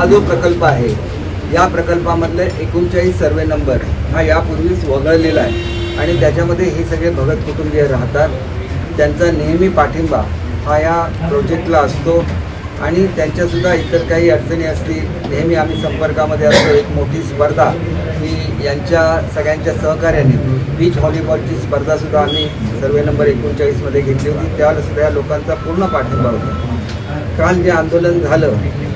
हा जो प्रकल्प आहे या प्रकल्पामधले एकोणचाळीस सर्वे नंबर हा यापूर्वीच वगळलेला आहे. आणि त्याच्यामध्ये हे सगळे भगत कुटुंबीय राहतात. त्यांचा नेहमी पाठिंबा हा या प्रोजेक्टला असतो. आणि त्यांच्यासुद्धा इतर काही अडचणी असतील नेहमी आम्ही संपर्कामध्ये असतो. एक मोठी स्पर्धा ही यांच्या सगळ्यांच्या सहकार्याने बीच व्हॉलीबॉलची स्पर्धासुद्धा आम्ही सर्वे नंबर एकोणचाळीसमध्ये घेतली होती. त्या सुद्धा या लोकांचा पूर्ण पाठिंबा होता. काल जे आंदोलन झालं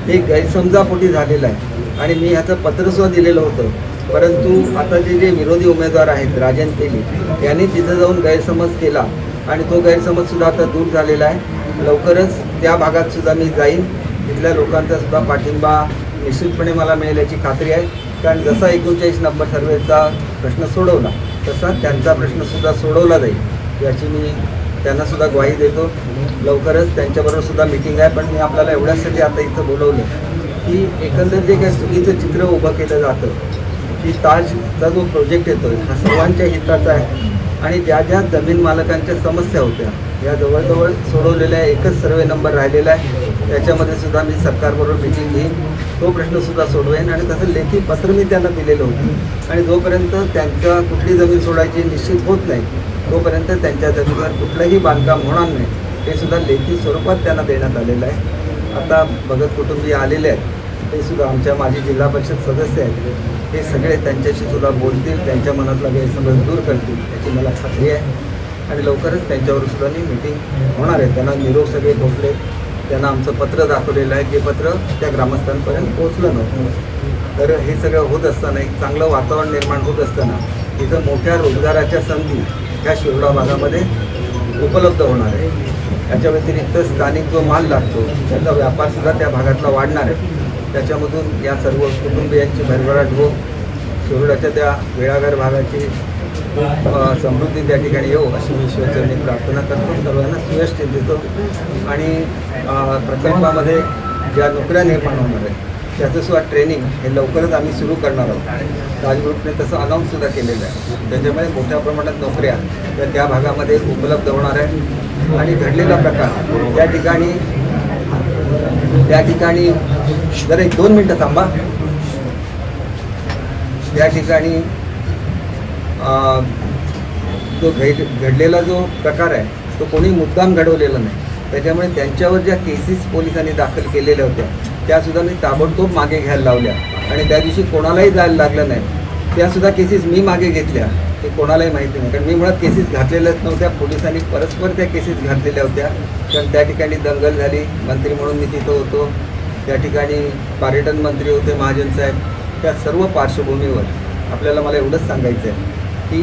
हे गैरसमजापोटी झालेलं आहे. आणि मी ह्याचं पत्रसुद्धा दिलेलं होतं. परंतु आता जे जे विरोधी उमेदवार आहेत राजन तेली यांनी तिथं जाऊन गैरसमज केला. आणि तो गैरसमजसुद्धा आता दूर झालेला आहे. लवकरच त्या भागात सुद्धा मी जाईन. तिथल्या लोकांचा सुद्धा पाठिंबा निश्चितपणे मला मिळेल याची खात्री आहे. कारण जसा एकोणचाळीस नंबर सर्वेचा प्रश्न सोडवला तसा त्यांचा प्रश्नसुद्धा सोडवला जाईल याची मी त्यांना सुद्धा ग्वाही देतो. लवकरच त्यांच्याबरोबर सुद्धा मिटिंग आहे पण मी आपल्याला एवढ्यासाठी आता इथं बोलवलं. की एकंदर जे काही चुकीचं चित्र उभं केलं जातं की ताजचा जो प्रोजेक्ट येतो हा सर्वांच्या हिताचा आहे. आणि ज्या ज्या जमीन मालकांच्या समस्या होत्या या जवळजवळ सोडवलेल्या एकच सर्वे नंबर राहिलेला आहे. त्याच्यामध्ये सुद्धा मी सरकारबरोबर मिटिंग घेईन. तो प्रश्नसुद्धा सोडवेन. आणि तसं लेखी पत्र मी त्यांना दिलेलं होतं. आणि जोपर्यंत त्यांच्या कुठली जमीन सोडायची निश्चित होत नाही तोपर्यंत त्यांच्या जमिनीवर कुठलंही बांधकाम होणार नाही ते सुद्धा लेखी स्वरूपात त्यांना देण्यात आलेलं आहे. आता भगत कुटुंबीय आलेले आहेत ते सुद्धा आमच्या माजी जिल्हा परिषद सदस्य आहेत. हे सगळे त्यांच्याशी सुद्धा बोलतील त्यांच्या मनातला गैरसमज दूर करतील याची मला खात्री आहे. आणि लवकरच त्यांच्यावर सुद्धा मी होणार आहे. त्यांना निरोप सगळे पोचले त्यांना आमचं पत्र दाखवलेलं आहे ते पत्र त्या ग्रामस्थांपर्यंत पोचलं नव्हतं. तर हे सगळं होत असताना एक चांगलं वातावरण निर्माण होत असताना इथं मोठ्या रोजगाराच्या संधी ह्या शिरोडा भागामध्ये उपलब्ध होणार आहे. याच्या व्यतिरिक्त स्थानिक जो माल लागतो त्याचा व्यापारसुद्धा त्या भागातला वाढणार आहे. त्याच्यामधून या सर्व कुटुंबियांची भरभराट हो शिरोडाच्या त्या वेळागार भागाची समृद्धी त्या ठिकाणी येऊ अशी मी शिवचरणी प्रार्थना करतो. सर्वांना सुयश देतो आणि प्रकल्पामध्ये ज्या नोकऱ्या निर्माण होणार आहेत त्याचं सुद्धा ट्रेनिंग हे लवकरच आम्ही सुरू करणार आहोत. राजग्रुपने तसं अनाऊन्ससुद्धा केलेलं आहे. त्याच्यामुळे मोठ्या प्रमाणात नोकऱ्या त्या त्या भागामध्ये उपलब्ध होणार आहे. आणि घडलेला प्रकार त्या ठिकाणी त्या ठिकाणी जर एक दोन मिनटं थांबा. त्या ठिकाणी जो घड घडलेला जो प्रकार आहे तो कोणी मुद्दाम घडवलेला नाही. त्याच्यामुळे त्यांच्यावर ज्या केसेस पोलिसांनी दाखल केलेल्या होत्या त्यासुद्धा मी ताबडतोब मागे घ्यायला लावल्या. आणि त्या दिवशी कोणालाही जायला लागलं नाही. त्यासुद्धा केसेस मी मागे घेतल्या. ते कोणालाही माहिती नाही. कारण मी मुळात केसेस घातलेल्याच नव्हत्या. पोलिसांनी परस्पर त्या केसेस घातलेल्या होत्या. कारण त्या ठिकाणी दंगल झाली. मंत्री म्हणून मी तिथं होतो. त्या ठिकाणी पर्यटन मंत्री होते महाजन साहेब. त्या सर्व पार्श्वभूमीवर आपल्याला मला एवढंच सांगायचं आहे की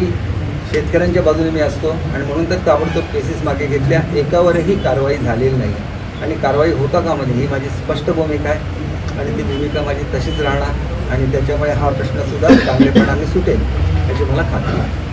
शेतकऱ्यांच्या बाजूने मी असतो आणि म्हणून तर ताबडतोब केसेस मागे घेतल्या. एकावरही कारवाई झालेली नाही. आणि कारवाई होता का म्हणजे ही माझी स्पष्ट भूमिका आहे. आणि ती भूमिका माझी तशीच राहणार. आणि त्याच्यामुळे हा प्रश्नसुद्धा चांगलेपणाने सुटेल याची मला खात्री आहे.